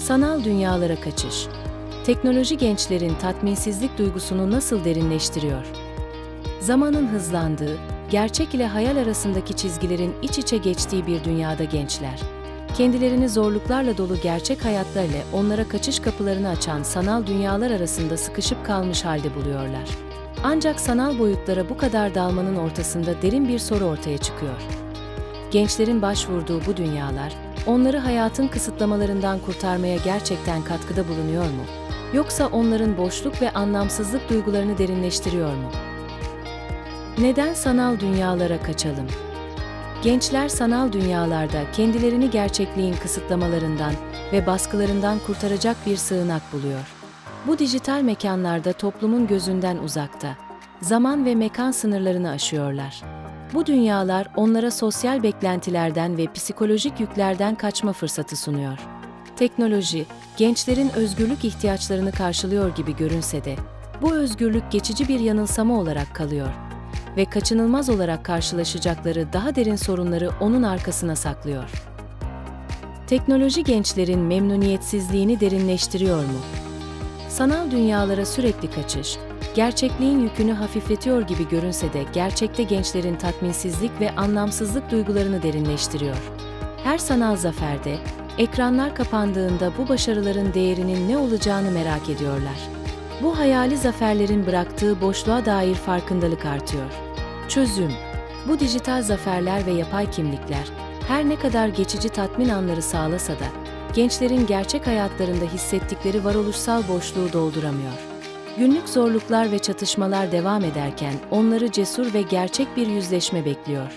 Sanal dünyalara kaçış. Teknoloji gençlerin tatminsizlik duygusunu nasıl derinleştiriyor? Zamanın hızlandığı, gerçek ile hayal arasındaki çizgilerin iç içe geçtiği bir dünyada gençler. Kendilerini zorluklarla dolu gerçek hayatlarla onlara kaçış kapılarını açan sanal dünyalar arasında sıkışıp kalmış halde buluyorlar. Ancak sanal boyutlara bu kadar dalmanın ortasında derin bir soru ortaya çıkıyor. Gençlerin başvurduğu bu dünyalar, onları hayatın kısıtlamalarından kurtarmaya gerçekten katkıda bulunuyor mu? Yoksa onların boşluk ve anlamsızlık duygularını derinleştiriyor mu? Neden sanal dünyalara kaçalım? Gençler sanal dünyalarda kendilerini gerçekliğin kısıtlamalarından ve baskılarından kurtaracak bir sığınak buluyor. Bu dijital mekanlarda toplumun gözünden uzakta, zaman ve mekan sınırlarını aşıyorlar. Bu dünyalar onlara sosyal beklentilerden ve psikolojik yüklerden kaçma fırsatı sunuyor. Teknoloji, gençlerin özgürlük ihtiyaçlarını karşılıyor gibi görünse de, bu özgürlük geçici bir yanılsama olarak kalıyor ve kaçınılmaz olarak karşılaşacakları daha derin sorunları onun arkasına saklıyor. Teknoloji gençlerin memnuniyetsizliğini derinleştiriyor mu? Sanal dünyalara sürekli kaçış, gerçekliğin yükünü hafifletiyor gibi görünse de gerçekte gençlerin tatminsizlik ve anlamsızlık duygularını derinleştiriyor. Her sanal zaferde, ekranlar kapandığında bu başarıların değerinin ne olacağını merak ediyorlar. Bu hayali zaferlerin bıraktığı boşluğa dair farkındalık artıyor. Çözüm Bu dijital zaferler ve yapay kimlikler, her ne kadar geçici tatmin anları sağlasa da, gençlerin gerçek hayatlarında hissettikleri varoluşsal boşluğu dolduramıyor. Günlük zorluklar ve çatışmalar devam ederken onları cesur ve gerçek bir yüzleşme bekliyor.